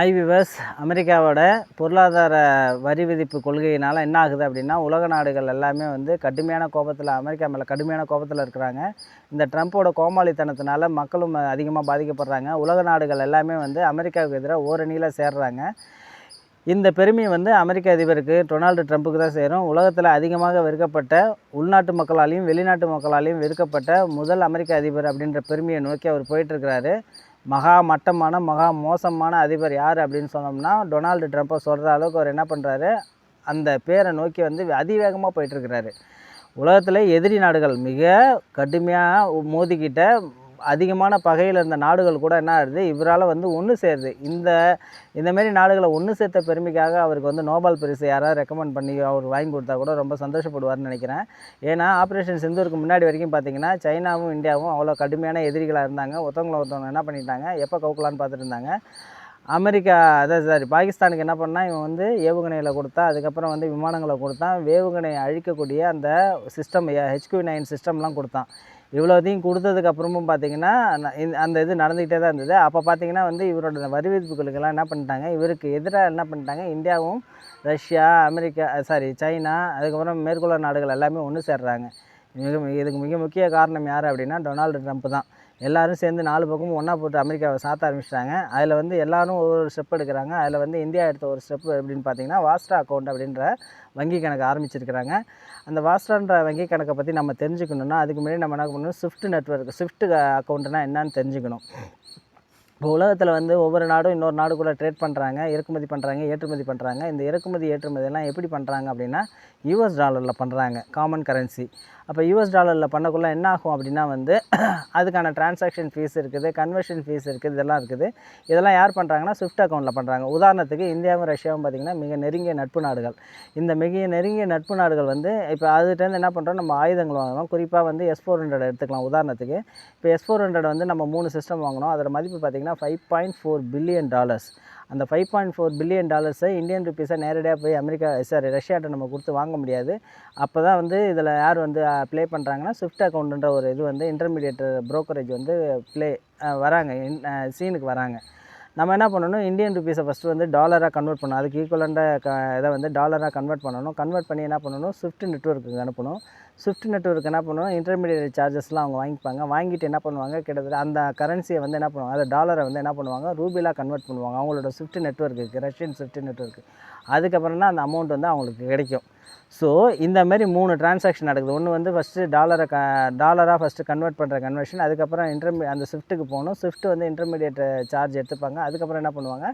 ஐவிவர்ஸ் அமெரிக்காவோட பொருளாதார வரி விதிப்பு கொள்கையினால் என்ன ஆகுது அப்படின்னா உலக நாடுகள் எல்லாமே வந்து கடுமையான கோபத்தில் அமெரிக்கா மேலே கடுமையான கோபத்தில் இருக்கிறாங்க. இந்த ட்ரம்ப்போட கோமாளித்தனத்தினால மக்களும் அதிகமாக பாதிக்கப்படுறாங்க. உலக நாடுகள் எல்லாமே வந்து அமெரிக்காவுக்கு எதிராக ஓரணியில் சேர்றாங்க. இந்த பெருமை வந்து அமெரிக்க அதிபருக்கு டொனால்டு ட்ரம்ப்புக்கு தான் சேரும். உலகத்தில் அதிகமாக வெறுக்கப்பட்ட உள்நாட்டு மக்களாலையும் வெளிநாட்டு மக்களாலையும் வெறுக்கப்பட்ட முதல் அமெரிக்க அதிபர் அப்படின்ற பெருமையை நோக்கி அவர் போயிட்டுருக்கிறாரு மகா மட்டமான மகா மோசமான அதிபர் யார் அப்படின்னு சொன்னோம்னா டொனால்டு ட்ரம்ப்பை சொல்கிற அளவுக்கு அவர் என்ன பண்ணுறாரு அந்த பேரை நோக்கி வந்து அதிவேகமாக போயிட்டுருக்கிறாரு உலகத்தில் எதிரி நாடுகள் மிக கடுமையாக மோதிக்கிட்ட அதிகமான பகையில் இருந்த நாடுகள் கூட என்ன ஆகுது? இவரால் வந்து ஒன்று சேருது. இந்த இந்தமாரி நாடுகளை ஒன்று சேர்த்த பெருமைக்காக அவருக்கு வந்து நோபல் பரிசு யாராவது ரெக்கமெண்ட் பண்ணி அவர் வாங்கி கொடுத்தா கூட ரொம்ப சந்தோஷப்படுவார்னு நினைக்கிறேன். ஏன்னா ஆப்ரேஷன் சிந்தூருக்கு முன்னாடி வரைக்கும் பார்த்தீங்கன்னா சைனாவும் இந்தியாவும் அவ்வளோ கடுமையான எதிரிகளாக இருந்தாங்க. ஒருத்தவங்கள ஒருத்தவங்க என்ன பண்ணிட்டாங்க? எப்போ கவுக்கலான்னு பார்த்துட்டு இருந்தாங்க. அமெரிக்கா அதான் சாரி பாகிஸ்தானுக்கு என்ன பண்ணால் இவன் வந்து ஏவுகணையில் கொடுத்தா அதுக்கப்புறம் வந்து விமானங்களை கொடுத்தான். வேவுகணையை அழிக்கக்கூடிய அந்த சிஸ்டம் ஹெச்கியூ நைன் சிஸ்டம்லாம் கொடுத்தான். இவ்வளோத்தையும் கொடுத்ததுக்கு அப்புறமும் பார்த்தீங்கன்னா இந்த- அந்த இது நடந்துக்கிட்டே தான் இருந்தது. அப்போ பார்த்தீங்கன்னா வந்து இவரோட வரி விதிப்புகளுக்கெல்லாம் என்ன பண்ணிட்டாங்க? இவருக்கு எதிராக என்ன பண்ணிட்டாங்க? இந்தியாவும் ரஷ்யா அமெரிக்கா சாரி சைனா அதுக்கப்புறம் மேற்குள்ள நாடுகள் எல்லாமே ஒன்று சேர்றாங்க. மிக இதுக்கு மிக முக்கிய காரணம் யார் அப்படின்னா டொனால்டு ட்ரம்ப் தான். எல்லாரும் சேர்ந்து நாலு பக்கமும் ஒன்றா போட்டு அமெரிக்காவை சாத்த ஆரம்பிச்சிட்டாங்க. அதில் வந்து எல்லாரும் ஒரு ஒரு ஸ்டெப் எடுக்கிறாங்க. அதில் வந்து இந்தியா எடுத்த ஒரு ஸ்டெப் எப்படின்னு பார்த்தீங்கன்னா வாஸ்ட்ரா அக்கௌண்ட் அப்படின்ற வங்கி கணக்கு ஆரம்பிச்சிருக்கிறாங்க. அந்த வாஸ்ட்ரான்ற வங்கி கணக்கை பற்றி நம்ம தெரிஞ்சுக்கணுன்னா அதுக்கு முன்னாடி நம்ம என்ன பண்ணணும்? ஸ்விஃப்ட் நெட்வொர்க் ஸ்விஃப்ட் அக்கௌண்ட்னா என்னன்னு தெரிஞ்சுக்கணும். இப்போ உலகத்தில் வந்து ஒவ்வொரு நாடும் இன்னொரு நாடு கூட ட்ரேட் பண்ணுறாங்க இறக்குமதி பண்ணுறாங்க ஏற்றுமதி பண்ணுறாங்க இந்த இறக்குமதி ஏற்றுமதி எல்லாம் எப்படி பண்ணுறாங்க அப்படின்னா யூஎஸ் டாலரில் பண்ணுறாங்க காமன் கரன்சி அப்போ யூஎஸ் டாலரில் பண்ணக்குள்ள என்ன ஆகும் அப்படின்னா வந்து அதுக்கான டிரான்சாக்ஷன் ஃபீஸ் இருக்குது கன்வர்ஷன் ஃபீஸ் இருக்குது இதெல்லாம் இருக்குது. இதெல்லாம் யார் பண்ணுறாங்கன்னா ஸ்விஃப்ட் அக்கௌண்ட்டில் பண்ணுறாங்க உதாரணத்துக்கு இந்தியாவும் ரஷ்யாவும் பார்த்திங்கன்னா மிக நெருங்கிய நட்பு நாடுகள். இந்த மிக நெருங்கிய நட்பு நாடுகள் வந்து இப்போ அதுகிட்டேருந்து என்ன பண்ணுறோம் நம்ம ஆயுதங்கள் வாங்குறோம். குறிப்பாக வந்து எஸ் ஃபோர் ஹண்ட்ரட் எடுத்துக்கலாம். உதாரணத்துக்கு இப்போ எஸ் ஃபோர் ஹண்ட்ரட் வந்து நம்ம மூணு சிஸ்டம் வாங்கினோம். அதோட மதிப்பு பார்த்திங்கன்னா five point four billion dollars அந்த ஃபைவ் பாயிண்ட் ஃபோர் பில்லியன் டாலர்ஸை இந்தியன் ருபீஸை நேரடியாக போய் அமெரிக்கா சாரி ரஷ்யாட்ட நம்ம கொடுத்து வாங்க முடியாது. அப்போ தான் வந்து இதில் யார் வந்து ப்ளே பண்ணுறாங்கன்னா ஸ்விஃப்ட் அக்கௌண்ட்டுன்ற ஒரு இது வந்து இன்டர்மீடியேட் ப்ரோக்கரேஜ் வந்து ப்ளே வராங்க. சீனுக்கு வராங்க. நம்ம என்ன பண்ணணும்? இந்தியன் ருபீஸை ஃபஸ்ட்டு வந்து டாலராக கன்வெர்ட் பண்ணணும். அதுக்கு ஈக்குவலண்டாக க இதை வந்து டாலராக கன்வெர்ட் பண்ணணும். கன்வெர்ட் பண்ணி என்ன பண்ணணும்? ஸ்விஃப்ட் நெட்ஒர்க்குக்கு அனுப்பணும். ஸ்விஃப்ட் நெட்ஒர்க் என்ன பண்ணணும்? இன்டர்மீடியட் சார்ஜஸ்லாம் அவங்க வாங்கிப்பாங்க. வாங்கிட்டு என்ன பண்ணுவாங்க? கிட்டத்தட்ட அந்த கரன்சியை வந்து என்ன பண்ணுவாங்க? அந்த டாலரை வந்து என்ன பண்ணுவாங்க? ரூபிலாக கன்வெர்ட் பண்ணுவாங்க. அவங்களோட SWIFT network Russian SWIFT network அதுக்கப்புறம் தான் அந்த அமௌண்ட் வந்து அவங்களுக்கு கிடைக்கும். ஸோ இந்த மாதிரி மூணு டிரான்சாக்ஷன் நடக்குது. ஒன்று வந்து ஃபஸ்ட்டு டாலரை க டாலராக ஃபஸ்ட்டு கன்வெர்ட் பண்ணுற கன்வர்ஷன் அதுக்கப்புறம் இன்டர்மீ அந்த ஸ்விஃப்ட்டுக்கு போகணும். ஸ்விஃப்ட் வந்து இன்டர்மீடியட் சார்ஜ் எடுத்துப்பாங்க. அதுக்கப்புறம் என்ன பண்ணுவாங்க?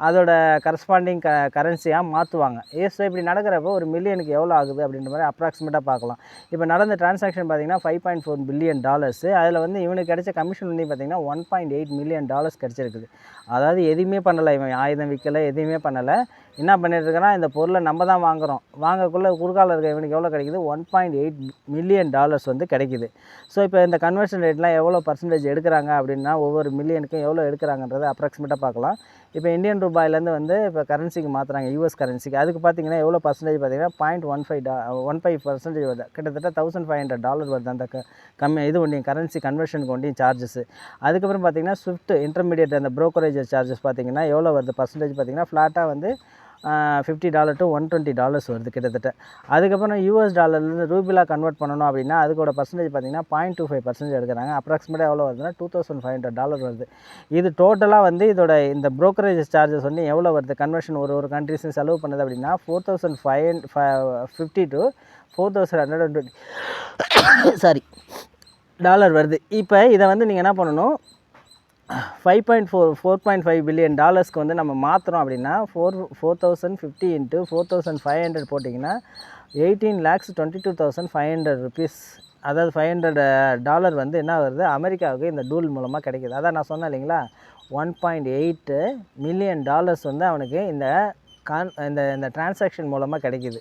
அதோட கரஸ்பாண்டிங் க கரன்சியாக மாற்றுவாங்க ஏ ஸோ இப்படி நடக்கிறப்போ ஒரு மில்லியனுக்கு எவ்வளோ ஆகுது அப்படின்ற மாதிரி அப்ராக்சிமேட்டாக பார்க்கலாம். இப்போ நடந்த டிரான்சாக்ஷன் பார்த்தீங்கன்னா five point four billion dollars அதில் வந்து இவனுக்கு கிடைச்ச கமிஷன் வந்து பார்த்தீங்கன்னா one point eight million dollars கிடச்சிருக்குது. அதாவது எதுவுமே பண்ணலை இவன். ஆயுதம் விற்கலை எதுவுமே பண்ணலை. என்ன பண்ணிட்டுருக்கனா இந்த பொருளை நம்ம தான் வாங்குகிறோம் வாங்கக்குள்ளே குறுக்கால இருக்க இவனுக்கு எவ்வளோ கிடைக்குது? One point eight million dollars வந்து கிடைக்குது. ஸோ இப்போ இந்த கன்வர்ஷன் ரேட்லாம் எவ்வளோ பர்சன்டேஜ் எடுக்கிறாங்க அப்படின்னா ஒவ்வொரு மில்லியனுக்கும் எவ்வளோ எடுக்கிறாங்கன்றதை அப்ராக்சிமேட்டாக பார்க்கலாம். இப்போ இந்தியன் ரூபாயிலேருந்து வந்து இப்போ கரன்சிக்கு மாற்றுறாங்க யூஎஸ் கரன்சிக்கு அதுக்கு பார்த்தீங்கன்னா எவ்வளோ பர்சன்டேஜ் பார்த்தீங்கன்னா பாயிண்ட் ஒன் ஃபைவ் டா ஒன் ஃபைவ் பர்சன்டேஜ் வருது. கிட்டத்தட்ட தௌசண்ட் ஃபைவ் ஹண்ட்ரட் டாலர் வருது அந்த க கம்மி இது ஒன்றையும் கரன்சி கன்வர்ஷனுக்கு ஒன்றையும் சார்ஜஸ் அதுக்கப்புறம் பார்த்தீங்கன்னா ஸ்விஃப்ட் இன்டர்மீடியட் அந்த ப்ரோக்கரேஜ் சார்ஜஸ் பார்த்தீங்கன்னா எவ்வளோ வருது? பர்சன்டேஜ் பார்த்தீங்கன்னா ஃப்ளாட்டாக வந்து fifty dollar to one twenty dollars வருது கிட்டத்தட்ட. அதுக்கப்புறம் யூஎஸ் டாலர்லேருந்து ரூபிலாக கன்வெர்ட் பண்ணணும் அப்படின்னா அதுக்கோட பர்சன்டேஜ் பார்த்தீங்கன்னா பாயிண்ட் டூ ஃபைவ் பர்சன்டேஜ் எடுக்கிறாங்க. அப்ராக்சிமேட்டாக எவ்வளோ வருதுன்னா two thousand five hundred dollar வருது. இது டோட்டலாக வந்து இதோட இந்த ப்ரோக்கரேஜ் சார்ஜஸ் வந்து எவ்வளோ வருது? கன்வர்ஷன் ஒரு ஒரு கண்ட்ரிஸும் செலவு பண்ணுது அப்படின்னா four thousand five fifty to four thousand hundred and twenty sorry dollar வருது. இப்போ இதை வந்து நீங்கள் என்ன பண்ணணும்? Five point four four point five billion டாலர்ஸ்க்கு வந்து நம்ம மாற்றுறோம் அப்படின்னா four four thousand fifty into four thousand five hundred போட்டிங்கன்னா eighteen lakhs twenty two thousand five hundred rupees அதாவது ஃபைவ் ஹண்ட்ரட் டாலர் வந்து என்ன வருது அமெரிக்காவுக்கு இந்த டூல் மூலமாக கிடைக்கிது. அதான் நான் சொன்னேன் இல்லைங்களா? One point eight million dollars வந்து அவனுக்கு இந்த கான் இந்த இந்த டிரான்சாக்ஷன் மூலமாக கிடைக்கிது.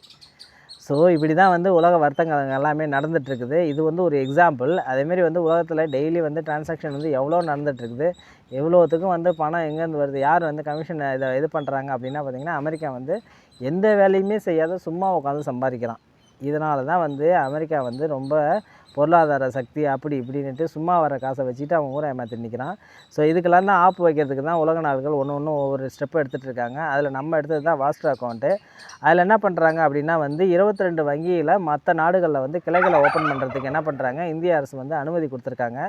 ஸோ இப்படி தான் வந்து உலக வர்த்தகங்கள் எல்லாமே நடந்துகிட்ருக்குது இது வந்து ஒரு எக்ஸாம்பிள் அதேமாரி வந்து உலகத்தில் டெய்லி வந்து டிரான்சாக்ஷன் வந்து எவ்வளோ நடந்துகிட்ருக்குது எவ்வளோத்துக்கும் வந்து பணம் எங்கேருந்து வருது? யார் வந்து கமிஷன் இதை இது பண்ணுறாங்க அப்படின்னா பார்த்தீங்கன்னா அமெரிக்கா வந்து எந்த வேலையுமே செய்யாத சும்மா உட்காந்து சம்பாதிக்கிறான். இதனால தான் வந்து அமெரிக்கா வந்து ரொம்ப பொருளாதார சக்தி அப்படி இப்படின்ட்டு சும்மா வர காசை வச்சுட்டு அவன் ஊரை ஏமாற்றி நிற்கிறான் ஸோ இதுக்கெல்லாம் தான் ஆப்பு வைக்கிறதுக்கு தான் உலக நாடுகள் ஒன்று ஒன்று ஒவ்வொரு ஸ்டெப் எடுத்துகிட்டு இருக்காங்க. அதில் நம்ம எடுத்தது தான் வாஸ்டர் அக்கௌண்ட்டு அதில் என்ன பண்ணுறாங்க அப்படின்னா வந்து இருபத்தி ரெண்டு வங்கியில் மற்ற நாடுகளில் வந்து கிளைகளை ஓப்பன் பண்ணுறதுக்கு என்ன பண்ணுறாங்க இந்திய அரசு வந்து அனுமதி கொடுத்துருக்காங்க.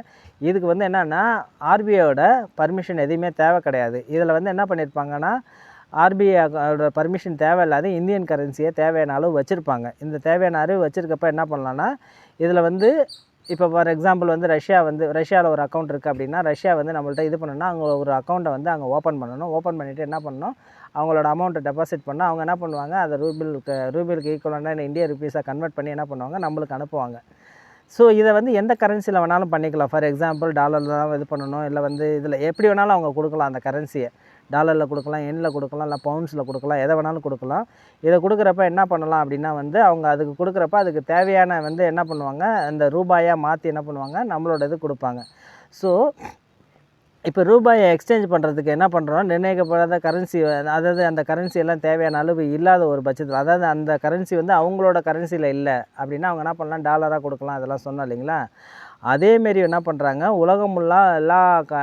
இதுக்கு வந்து என்னென்னா ஆர்பிஐயோட பர்மிஷன் எதுவுமே தேவை கிடையாது. இதில் வந்து என்ன பண்ணியிருப்பாங்கன்னா ஆர்பிஐயோட பர்மிஷன் தேவையில்லாத இந்தியன் கரன்சியை தேவையான அளவு வச்சுருப்பாங்க. இந்த தேவையான அளவு வச்சுருக்கப்ப என்ன பண்ணலான்னா இதில் வந்து இப்போ ஃபார் எக்ஸாம்பிள் வந்து ரஷ்யா வந்து ரஷ்யாவில் ஒரு அக்கௌண்ட் இருக்குது அப்படின்னா ரஷ்யா வந்து நம்மள்ட்ட இது பண்ணணும்னா அவங்க ஒரு அக்கௌண்ட்டை வந்து அங்கே ஓப்பன் பண்ணணும். ஓப்பன் பண்ணிவிட்டு என்ன பண்ணணும்? அவங்களோட அமௌண்ட்டை டெபாசிட் பண்ணால் அவங்க என்ன பண்ணுவாங்க? அதை ரூபிலுக்கு ரூபிலுக்கு ஈக்குவலான இந்திய ருபீஸாக கன்வெர்ட் பண்ணி என்ன பண்ணுவாங்க? நம்மளுக்கு அனுப்புவாங்க. ஸோ இதை வந்து எந்த கரன்சியில் வேணாலும் பண்ணிக்கலாம். ஃபார் எக்ஸாம்பிள் டாலரில் தான் இது பண்ணணும். இல்லை வந்து இதில் எப்படி வேணாலும் அவங்க கொடுக்கலாம் அந்த கரன்சியை டாலரில் கொடுக்கலாம் எண்ணில் கொடுக்கலாம் இல்லை பவுண்ட்ஸில் கொடுக்கலாம் எதை வேணாலும் கொடுக்கலாம். இதை கொடுக்குறப்ப என்ன பண்ணலாம் அப்படின்னா வந்து அவங்க அதுக்கு கொடுக்குறப்ப அதுக்கு தேவையான வந்து என்ன பண்ணுவாங்க அந்த ரூபாயாக மாற்றி என்ன பண்ணுவாங்க நம்மளோட இது கொடுப்பாங்க. ஸோ இப்போ ரூபாயை எக்ஸ்சேஞ்ச் பண்ணுறதுக்கு என்ன பண்ணுறோம் நிர்ணயிக்கப்படாத கரன்சி அதாவது அந்த கரன்சி எல்லாம் தேவையான அளவு இல்லாத ஒரு பட்சத்தில் அதாவது அந்த கரன்சி வந்து அவங்களோட கரன்சியில் இல்லை அப்படின்னா அவங்க என்ன பண்ணலாம்? டாலராக கொடுக்கலாம் அதெல்லாம் சொன்னோம் இல்லைங்களா? அதேமாரி என்ன பண்ணுறாங்க உலகம் எல்லா க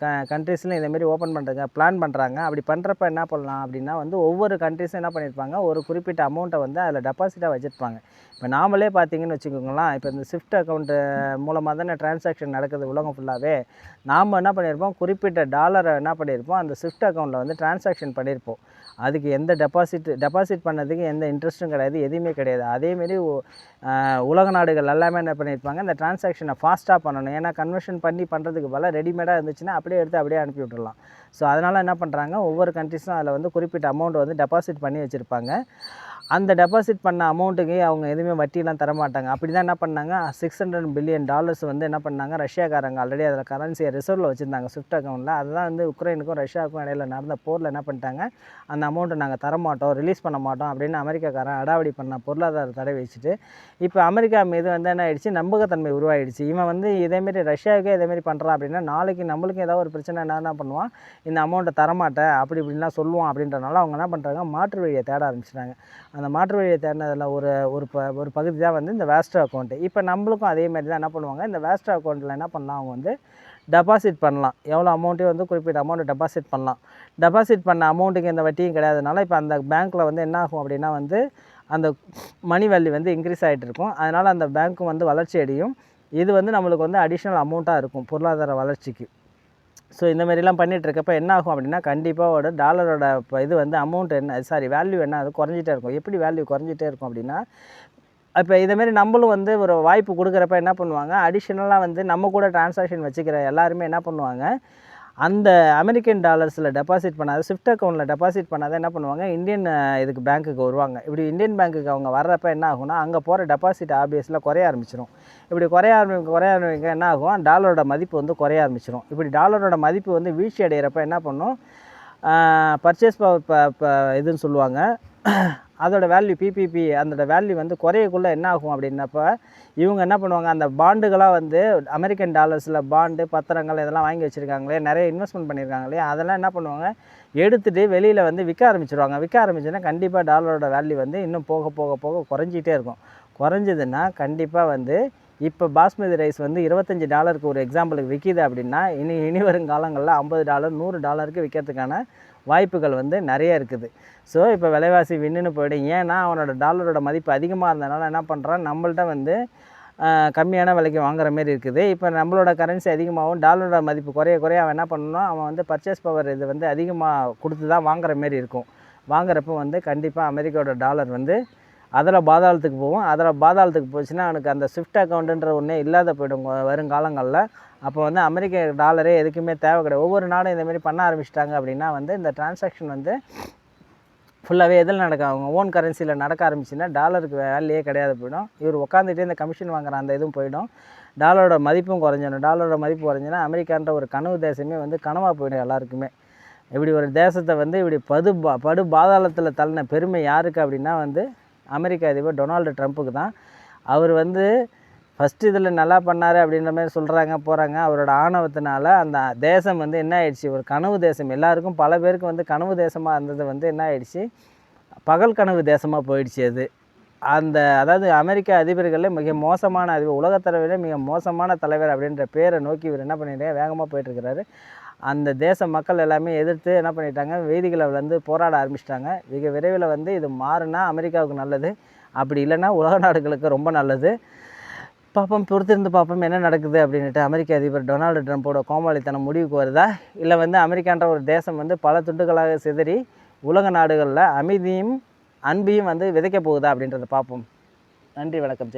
க கண்ட்ரீஸ்லையும் இதேமாரி ஓப்பன் பண்ணுறாங்க பிளான் பண்ணுறாங்க அப்படி பண்ணுறப்ப என்ன பண்ணலாம் அப்படின்னா வந்து ஒவ்வொரு கண்ட்ரீஸும் என்ன பண்ணியிருப்பாங்க ஒரு குறிப்பிட்ட அமௌண்ட்டை வந்து அதில் டெபாசிட்டாக வச்சுருப்பாங்க. இப்போ நாமளே பார்த்தீங்கன்னு வச்சுக்கோங்களேன் இப்போ இந்த ஸ்விஃப்ட் அக்கௌண்ட்டு மூலமாக தானே டிரான்சாக்ஷன் நடக்குது உலகம் ஃபுல்லாகவே நாம் என்ன பண்ணியிருப்போம் குறிப்பிட்ட டாலரை என்ன பண்ணியிருப்போம் அந்த ஸ்விஃப்ட் அக்கௌண்ட்டில் வந்து டிரான்சாக்ஷன் பண்ணியிருப்போம் அதுக்கு எந்த டெபாசிட் டெபாசிட் பண்ணதுக்கு எந்த இன்ட்ரெஸ்ட்டும் கிடையாது எதுவுமே கிடையாது. அதேமாரி உலக நாடுகள் எல்லாமே என்ன பண்ணியிருப்பாங்க இந்த டிரான்சாக்ஷனை ஃபாஸ்ட்டாக பண்ணணும். ஏன்னா கன்வர்ஷன் பண்ணி பண்ணுறதுக்கு பதிலாக ரெடிமேடாக இருந்துச்சுன்னா அப்படியே எடுத்து அப்படியே அனுப்பி விட்டுறலாம். ஸோ அதனால் என்ன பண்ணுறாங்க ஒவ்வொரு கண்ட்ரிஸும் அதில் வந்து குறிப்பிட்ட அமௌண்ட் வந்து டெபாசிட் பண்ணி வச்சுருப்பாங்க. அந்த டெபாசிட் பண்ண அமௌண்ட்டுக்கு அவங்க எதுவுமே வட்டியெல்லாம் தரமாட்டாங்க. அப்படி தான் என்ன பண்ணாங்க? சிக்ஸ் ஹண்ட்ரட் பில்லியன் டாலர்ஸ் வந்து என்ன பண்ணாங்க? ரஷ்யாக்காரங்க ஆல்ரெடி அதில் கரன்சியை ரிசர்வில் வச்சுருந்தாங்க ஸ்விஃப்ட் அக்கௌண்ட்டில் அதுதான் வந்து உக்ரைனுக்கும் ரஷ்யாவுக்கும் இடையில நடந்த போரில் என்ன பண்ணிட்டாங்க? அந்த அமௌண்ட்டை நாங்கள் தரமாட்டோம் ரிலீஸ் பண்ண மாட்டோம் அப்படின்னு அமெரிக்காக்காரன் அடாவடி பண்ண பொருளாதார தடை வச்சுட்டு இப்போ அமெரிக்கா மீது வந்து என்ன ஆயிடுச்சு? நம்பகத்தன்மை உருவாயிடுச்சு. இவன் வந்து இதேமாரி ரஷ்யாவுக்கே இதேமாரி பண்ணுறான் அப்படின்னா நாளைக்கு நம்மளுக்கும் ஏதாவது ஒரு பிரச்சனை என்ன என்ன பண்ணுவான்? இந்த அமௌண்ட்டை தரமாட்டேன் அப்படி இப்படின்லாம் சொல்லுவான் அப்படின்றனால அவங்க என்ன பண்ணுறாங்க மாற்று வழியை தேட ஆரம்பிச்சிட்டாங்க. அந்த மாற்று வழியை தேடினதில் ஒரு ஒரு ப ஒரு பகுதி தான் வந்து இந்த வேஸ்ட்ரா அக்கௌண்ட்டு இப்போ நம்மளுக்கும் அதே மாதிரி தான் என்ன பண்ணுவாங்க? இந்த வேஸ்ட்ரா அக்கௌண்ட்டில் என்ன பண்ணலாம்? அவங்க வந்து டெபாசிட் பண்ணலாம். எவ்வளோ அமௌண்ட்டையும் வந்து குறிப்பிட்ட அமௌண்ட்டை டெபாசிட் பண்ணலாம். டெபாசிட் பண்ண அமௌண்ட்டுக்கு எந்த வட்டியும் கிடையாதுனால இப்போ அந்த பேங்க்கில் வந்து என்ன ஆகும் அப்படின்னா வந்து அந்த மணி வேல்யூ வந்து இன்க்ரீஸ் ஆகிட்டு இருக்கும். அதனால் அந்த பேங்க்கும் வந்து வளர்ச்சி அடையும். இது வந்து நம்மளுக்கு வந்து அடிஷ்னல் அமௌண்ட்டாக இருக்கும் பொருளாதார வளர்ச்சிக்கு. ஸோ இந்த மாதிரிலாம் பண்ணிகிட்ருக்கப்ப என்ன ஆகும் அப்படின்னா கண்டிப்பாக ஒரு டாலரோட இப்போ இது வந்து அமௌண்ட் என்ன சாரி வேல்யூ என்ன அது குறைஞ்சிட்டே இருக்கும். எப்படி வேல்யூ குறைஞ்சிட்டே இருக்கும் அப்படின்னா இப்போ இதேமாரி நம்மளும் வந்து ஒரு வாய்ப்பு கொடுக்குறப்ப என்ன பண்ணுவாங்க அடிஷ்னலாக வந்து நம்ம கூட டிரான்சாக்ஷன் வச்சுக்கிற எல்லாருமே என்ன பண்ணுவாங்க அந்த அமெரிக்கன் டாலர்ஸில் டெபாசிட் பண்ணாத ஸ்விஃப்ட் அக்கௌண்ட்டில் டெபாசிட் பண்ணாத என்ன பண்ணுவாங்க? இந்தியன் இதுக்கு பேங்க்குக்கு வருவாங்க. இப்படி இந்தியன் பேங்க்குக்கு அவங்க வர்றப்ப என்ன ஆகும்னா அங்கே போகிற டெபாசிட் ஆபியஸில் குறைய ஆரம்பிச்சிடும் இப்படி குறைய ஆரம்பி குறைய ஆரம்பிக்க என்ன ஆகும்? டாலரோட மதிப்பு வந்து குறைய ஆரம்பிச்சிடும் இப்படி டாலரோட மதிப்பு வந்து வீழ்ச்சி அடைகிறப்ப என்ன பண்ணும்? பர்ச்சேஸ் பவர் ப ப இதுன்னு சொல்லுவாங்க. அதோட வேல்யூ பிபிபி அதோட வேல்யூ வந்து குறையக்குள்ளே என்ன ஆகும் அப்படின்னப்போ இவங்க என்ன பண்ணுவாங்க அந்த பாண்டுகளாக வந்து அமெரிக்கன் டாலர்ஸில் பாண்டு பத்திரங்கள் இதெல்லாம் வாங்கி வச்சுருக்காங்களே நிறைய இன்வெஸ்ட்மெண்ட் பண்ணியிருக்காங்களே அதெல்லாம் என்ன பண்ணுவாங்க எடுத்துகிட்டு வெளியில் வந்து விற்க ஆரம்பிச்சிருவாங்க. விற்க ஆரம்பிச்சுன்னா கண்டிப்பாக டாலரோட வேல்யூ வந்து இன்னும் போக போக போக குறைஞ்சிக்கிட்டே இருக்கும். குறைஞ்சதுன்னா கண்டிப்பாக வந்து இப்போ பாஸ்மதி ரைஸ் வந்து இருபத்தஞ்சி டாலருக்கு ஒரு எக்ஸாம்பிளுக்கு விற்கிது அப்படின்னா இனி இனி வரும் காலங்களில் ஐம்பது டாலர் நூறு டாலருக்கு விற்கிறதுக்கான வாய்ப்புகள் வந்து நிறைய இருக்குது. ஸோ இப்போ விலைவாசி விண்ணுன்னு போயிடும். ஏன்னா அவனோட டாலரோட மதிப்பு அதிகமாக இருந்தனால என்ன பண்ணுறான் நம்மள்ட்ட வந்து கம்மியான விலைக்கு வாங்குற மாரி இருக்குது. இப்போ நம்மளோட கரன்சி அதிகமாகவும் டாலரோட மதிப்பு குறைய குறைய அவன் என்ன பண்ணணும் அவன் வந்து பர்ச்சேஸ் பவர் இது வந்து அதிகமாக கொடுத்து தான் வாங்குற மாரி இருக்கும். வாங்குறப்போ வந்து கண்டிப்பாக அமெரிக்காவோட டாலர் வந்து அதில் பாதாளத்துக்கு போகும் அதில் பாதாளத்துக்கு போச்சுன்னா அவனுக்கு அந்த ஸ்விஃப்ட் அக்கௌண்ட்டுன்ற ஒன்றே இல்லாத போயிடும். வருங்காலங்களில் அப்போ வந்து அமெரிக்க டாலரே எதுக்குமே தேவை கிடையாது. ஒவ்வொரு நாடும் இந்தமாரி பண்ண ஆரம்பிச்சிட்டாங்க அப்படின்னா வந்து இந்த டிரான்சாக்ஷன் வந்து ஃபுல்லாகவே எதில் நடக்கும்? அவங்க ஓன் கரன்சியில் நடக்க ஆரம்பிச்சுன்னா டாலருக்கு வேலையே கிடையாது போயிடும். இவர் உட்காந்துட்டே இந்த கமிஷன் வாங்குற அந்த இதுவும் போயிடும். டாலரோட மதிப்பும் குறைஞ்சிடும். டாலரோட மதிப்பு குறைஞ்சினா அமெரிக்கான்ற ஒரு கனவு தேசமே வந்து கனவாக போயிடும் எல்லாருக்குமே. இப்படி ஒரு தேசத்தை வந்து இப்படி படு பா படு பாதாளத்தில் தள்ளின பெருமை யாருக்கு அப்படின்னா வந்து அமெரிக்க அதிபர் டொனால்டு ட்ரம்ப்புக்கு தான். அவர் வந்து ஃபஸ்ட்டு இதில் நல்லா பண்ணார் அப்படின்ற மாதிரி சொல்கிறாங்க போகிறாங்க அவரோட ஆணவத்தினால அந்த தேசம் வந்து என்ன ஆயிடுச்சு? ஒரு கனவு தேசம். எல்லாருக்கும் பல பேருக்கு வந்து கனவு தேசமாக இருந்தது வந்து என்ன ஆயிடுச்சு? பகல் கனவு தேசமாக போயிடுச்சு அது. அந்த அதாவது அமெரிக்க அதிபர்களில் மிக மோசமான அதிபர் உலகத்தலைவரில் மிக மோசமான தலைவர் அப்படின்ற பேரை நோக்கி இவர் என்ன பண்ணிட்டு வேகமாக போயிட்டுருக்கிறாரு அந்த தேச மக்கள் எல்லாமே எதிர்த்து என்ன பண்ணிட்டாங்க? வீதிகளை வந்து போராட ஆரம்பிச்சிட்டாங்க. மிக விரைவில் வந்து இது மாறுனா அமெரிக்காவுக்கு நல்லது. அப்படி இல்லைன்னா உலக நாடுகளுக்கு ரொம்ப நல்லது. பார்ப்போம் பொறுத்திருந்து பார்ப்போம் என்ன நடக்குது அப்படின்ட்டு அமெரிக்க அதிபர் டொனால்டு ட்ரம்ப்போட கோமாளித்தனம் முடிவுக்கு வருதா? இல்லை வந்து அமெரிக்கான்ற ஒரு தேசம் வந்து பல துண்டுகளாக சிதறி உலக நாடுகளில் அமைதியும் அன்பையும் வந்து விதைக்க போகுதா அப்படின்றத பார்ப்போம் நன்றி வணக்கம்.